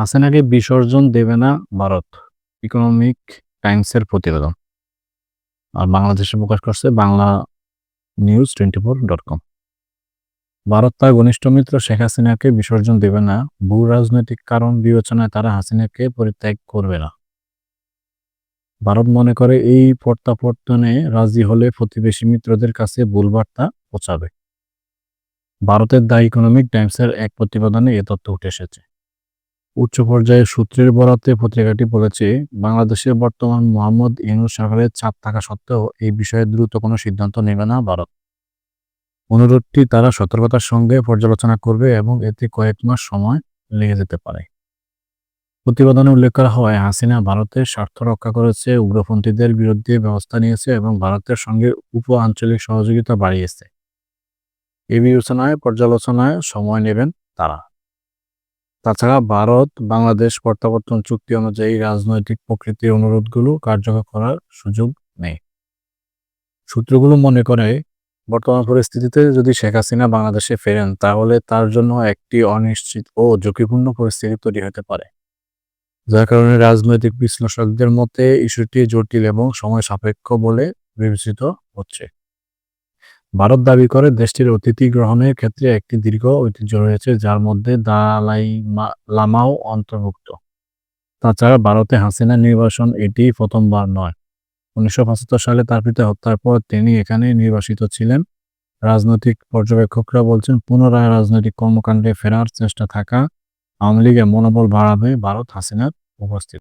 হাসিনাকে বিসর্জন দেবে না ভারত। ইকোনমিক টাইমসের প্রতিবেদন। আর বাংলাদেশে প্রকাশ করছে Bangla news twenty four dot com Bharat তার ঘনিষ্ঠ মিত্র শেখ হাসিনাকে বিসর্জন দেবে না। ভূ রাজনৈতিক কারণ বিবেচনায় তারা হাসিনাকে পরিত্যাগ করবে না। ভারত মনে করে এই প্রত্যাবর্তনে রাজি হলে প্রতিবেশী মিত্রদের কাছে ভুল বার্তা পৌঁছাবে। ভারতের দ্য ইকোনমিক টাইমসের এক প্রতিবেদনে এ তথ্য উঠে এসেছে। উচ্চ পর্যায়ের সূত্রের বরাতে পত্রিকাটি বলেছে, বাংলাদেশের বর্তমান মোহাম্মদ ইউনুস সরকারের চাপ থাকা সত্ত্বেও এই বিষয়ে দ্রুত কোনো সিদ্ধান্ত নেবে না ভারত। অনুরোধটি তারা সতর্কতার সঙ্গে পর্যালোচনা করবে এবং এতে কয়েক মাস সময় লেগে যেতে পারে। প্রতিবেদনে উল্লেখ করা হয়, হাসিনা ভারতের স্বার্থ রক্ষা করেছে, উগ্রপন্থীদের বিরুদ্ধে ব্যবস্থা নিয়েছে এবং ভারতের সঙ্গে উপ আঞ্চলিক সহযোগিতা বাড়িয়েছে। এই বিবেচনায় পর্যালোচনায় সময় নেবেন তারা। তাছাড়া ভারত, বাংলাদেশ প্রত্যাবর্তন চুক্তি অনুযায়ী রাজনৈতিক প্রকৃতির অনুরোধগুলো কার্যকর করার সুযোগ নেই। সূত্রগুলো মনে করে, বর্তমান পরিস্থিতিতে যদি শেখ হাসিনা বাংলাদেশে ফেরেন, তাহলে তার জন্য একটি অনিশ্চিত ও ঝুঁকিপূর্ণ পরিস্থিতি তৈরি হতে পারে। যার কারণে রাজনৈতিক বিশ্লেষকদের মতে, ইস্যুটি জটিল এবং সময় সাপেক্ষ বলে বিবেচিত হচ্ছে। ভারত দাবি করে দেশটির অতিথি গ্রহণের ক্ষেত্রে একটি দীর্ঘ ঐতিহ্য রয়েছে, যার মধ্যে দালাই লামাও অন্তর্ভুক্ত। তাছাড়া ভারতে হাসিনা নির্বাসন এটি প্রথমবার নয়। উনিশশো সালে তার পিতা হত্যার পর তিনি এখানে নির্বাসিত ছিলেন। রাজনৈতিক পর্যবেক্ষকরা বলছেন, পুনরায় রাজনৈতিক কর্মকাণ্ডে ফেরার চেষ্টা থাকা আওয়ামী লীগের মনোবল বাড়াবে ভারত হাসিনার উপস্থিত।